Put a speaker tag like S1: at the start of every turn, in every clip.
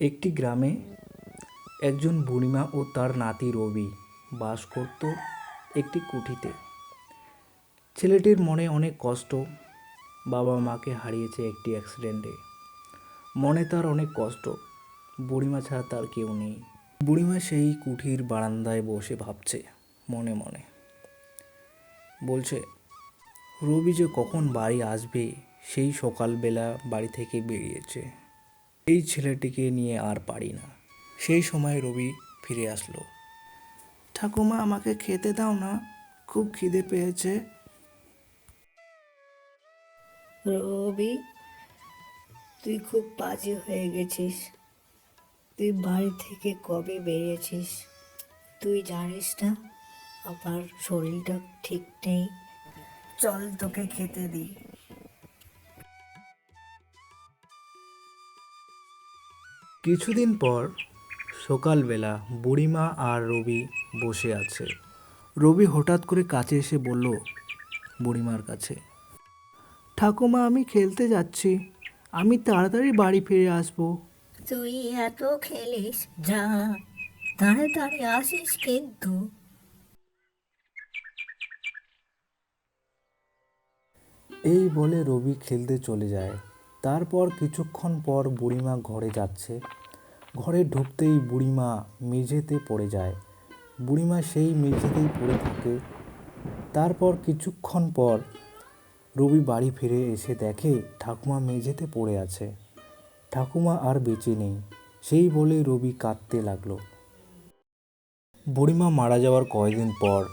S1: একটি গ্রামে একজন বুড়িমা ও তার নাতি রবি বাস করত একটি কুঠিতে। ছেলেটির মনে অনেক কষ্ট, বাবা মাকে হারিয়েছে একটি অ্যাক্সিডেন্টে মনে তার অনেক কষ্ট, বুড়িমা ছাড়া তার কেউ নেই। বুড়িমা সেই কুঠির বারান্দায় বসে ভাবছে, মনে মনে। বলছে, রবি যে কখন বাড়ি আসবে, সেই সকালবেলা বাড়ি থেকে বেরিয়েছে। এই ছেলেটিকে নিয়ে আর পারি না। সেই সময় রবি ফিরে আসলো। ঠাকুমা, আমাকে খেতে দাও না, খুব খিদে পেয়েছে।
S2: রবি, তুই খুব বাজে হয়ে গেছিস। তুই বাড়ি থেকে কবে বেরিয়েছিস? তুই জানিস না, আমার শরীরটা ঠিক নেই। চল তোকে খেতে দিই।
S1: কিছুদিন পর সকালবেলা বুড়িমা আর রবি বসে আছে। রবি হঠাৎ করে কাছে এসে বলল বুড়িমার কাছে ঠাকুমা আমি খেলতে যাচ্ছি। আমি তাড়াতাড়ি বাড়ি ফিরে আসব।
S2: তুই এত খেলিস যা তাড়াতাড়ি আসিস কিন্তু।
S1: এই বলে রবি খেলতে চলে যায়। তারপর কিছুক্ষণ পর বুড়িমা ঘরে যাচ্ছে। ঘরে ঢুকতেই বুড়িমা মেঝেতে পড়ে যায়। বুড়িমা সেই মেঝেতেই পড়ে থাকে। তারপর কিছুক্ষণ পর রবি বাড়ি ফিরে এসে দেখে ঠাকুমা মেঝেতে পড়ে আছে। ঠাকুমা আর বেঁচে নেই। সেই বলে রবি কাঁদতে লাগল। বুড়িমা মারা যাওয়ার কয়েকদিন পর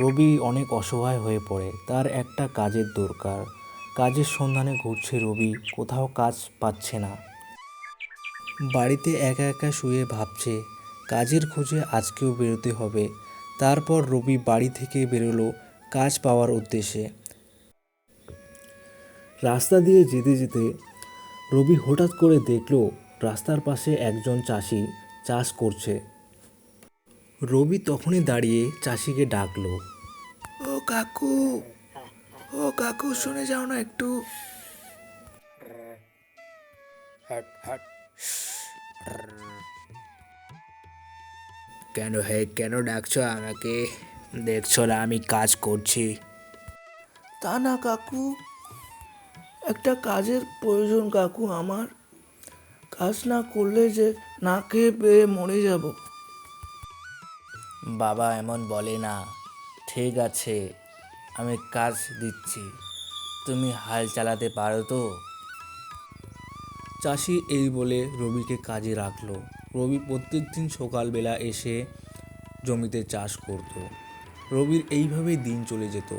S1: রবি অনেক অসহায় হয়ে পড়ে। তার একটা কাজের দরকার। কাজের সন্ধানে ঘুরছে রবি, কোথাও কাজ পাচ্ছে না। বাড়িতে একা একা শুয়ে ভাবছে, কাজের খোঁজে আজকেও বেরোতে হবে। তারপর রবি বাড়ি থেকে বেরোলো কাজ পাওয়ার উদ্দেশ্যে। রাস্তা দিয়ে যেতে যেতে রবি হঠাৎ করে দেখল রাস্তার পাশে একজন চাষি চাষ করছে। রবি তখনই দাঁড়িয়ে চাষিকে ডাকলো, ও কাকু ও কাকু শুনে যাও না একটু। কেন হে কেন ডাকছো আমাকে? দেখছ না আমি কাজ করছি। তা না কাকু একটা কাজের প্রয়োজন কাকু আমার। কাজ না করলে যে না খেয়ে পেয়ে মরে যাব। বাবা এমন বলে না। ঠিক আছে। আমি কাজ দিচ্ছি। তুমি হাল চালাতে পারো তো? চাষি এই বলে রবিকে কাজে রাখল। রবি প্রত্যেক দিন সকালবেলা এসে জমিতে চাষ করত। রবির এইভাবেই দিন চলে যেত।